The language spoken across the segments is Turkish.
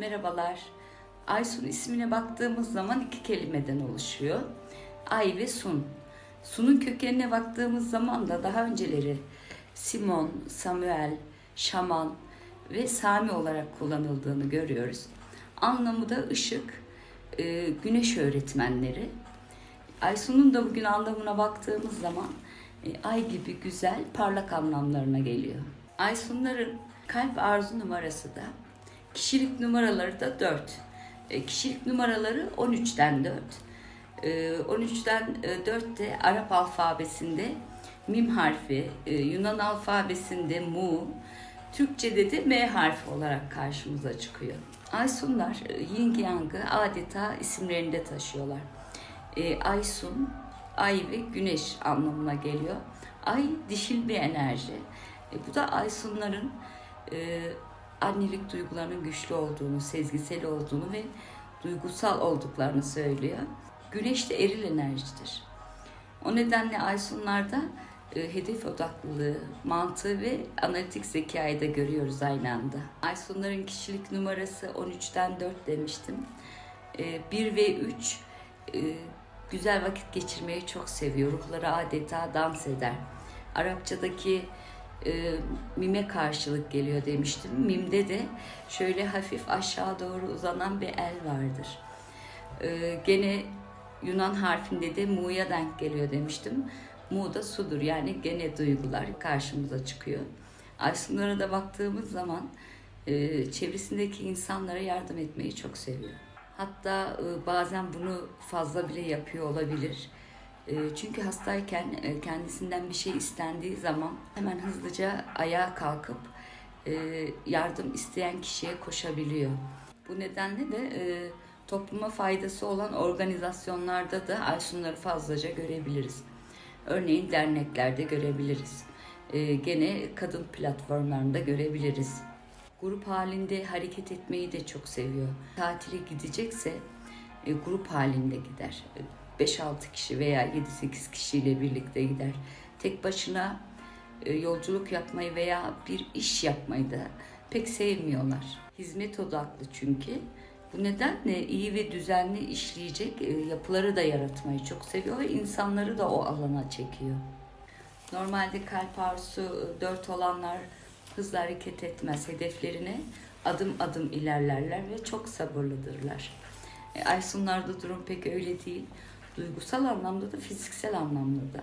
Merhabalar. Aysun ismine baktığımız zaman iki kelimeden oluşuyor. Ay ve Sun. Sun'un kökenine baktığımız zaman da daha önceleri Simon, Samuel, Şaman ve Sami olarak kullanıldığını görüyoruz. Anlamı da ışık, e, güneş öğretmenleri. Aysun'un da bugün anlamına baktığımız zaman e, ay gibi güzel, parlak anlamlarına geliyor. Aysunların kalp arzu numarası da, kişilik numaraları da 4. E, kişilik numaraları 13'ten 4. E, 13'ten 4 de Arap alfabesinde mim harfi, e, Yunan alfabesinde mu, Türkçe'de de M harfi olarak karşımıza çıkıyor. Aysunlar e, yin yangı adeta isimlerinde taşıyorlar. E, Aysun, ay ve güneş anlamına geliyor. Ay dişil bir enerji. E, bu da Aysunların e, annelik duygularının güçlü olduğunu, sezgisel olduğunu ve duygusal olduklarını söylüyor. Güneş de eril enerjidir. O nedenle Aysunlarda e, hedef odaklılığı, mantığı ve analitik zekayı da görüyoruz aynı anda. Aysunların kişilik numarası 13'ten 4 demiştim. E, 1 ve 3 e, güzel vakit geçirmeyi çok seviyor. Ruhları adeta dans eder. Arapçadaki e, mime karşılık geliyor demiştim. Mimde de şöyle hafif aşağı doğru uzanan bir el vardır. E, gene Yunan harfinde de mu'ya denk geliyor demiştim. Mu da sudur yani gene duygular karşımıza çıkıyor. Aysunlara da baktığımız zaman e, çevresindeki insanlara yardım etmeyi çok seviyor. Hatta e, bazen bunu fazla bile yapıyor olabilir. E, çünkü hastayken e, kendisinden bir şey istendiği zaman hemen hızlıca ayağa kalkıp e, yardım isteyen kişiye koşabiliyor. Bu nedenle de e, topluma faydası olan organizasyonlarda da Aysunları fazlaca görebiliriz. Örneğin derneklerde görebiliriz. Gene kadın platformlarında görebiliriz. Grup halinde hareket etmeyi de çok seviyor. Tatile gidecekse grup halinde gider. 5-6 kişi veya 7-8 kişiyle birlikte gider. Tek başına e, yolculuk yapmayı veya bir iş yapmayı da pek sevmiyorlar. Hizmet odaklı çünkü. Bu nedenle iyi ve düzenli işleyecek e, yapıları da yaratmayı çok seviyor ve insanları da o alana çekiyor. Normalde kalp arzusu 4 olanlar hızlı hareket etmez. Hedeflerine adım adım ilerlerler ve çok sabırlıdırlar. E, Aysunlarda durum pek öyle değil. Duygusal anlamda da fiziksel anlamda da.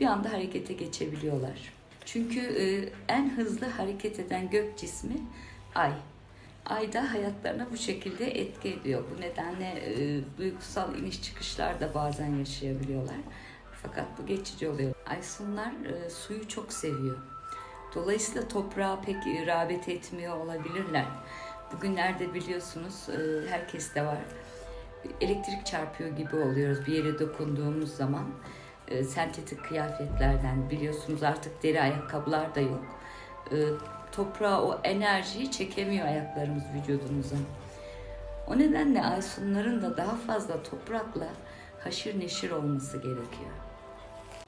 Bir anda harekete geçebiliyorlar. Çünkü e, en hızlı hareket eden gök cismi ay. Ay da hayatlarına bu şekilde etki ediyor. Bu nedenle e, duygusal iniş çıkışlar da bazen yaşayabiliyorlar. Fakat bu geçici oluyor. Aysunlar e, suyu çok seviyor. Dolayısıyla toprağa pek rağbet etmiyor olabilirler. Bugünlerde biliyorsunuz e, herkes de var. Elektrik çarpıyor gibi oluyoruz bir yere dokunduğumuz zaman. E, sentetik kıyafetlerden biliyorsunuz artık deri ayakkabılar da yok. E, toprağa o enerjiyi çekemiyor ayaklarımız vücudumuza. O nedenle Aysunların da daha fazla toprakla haşır neşir olması gerekiyor.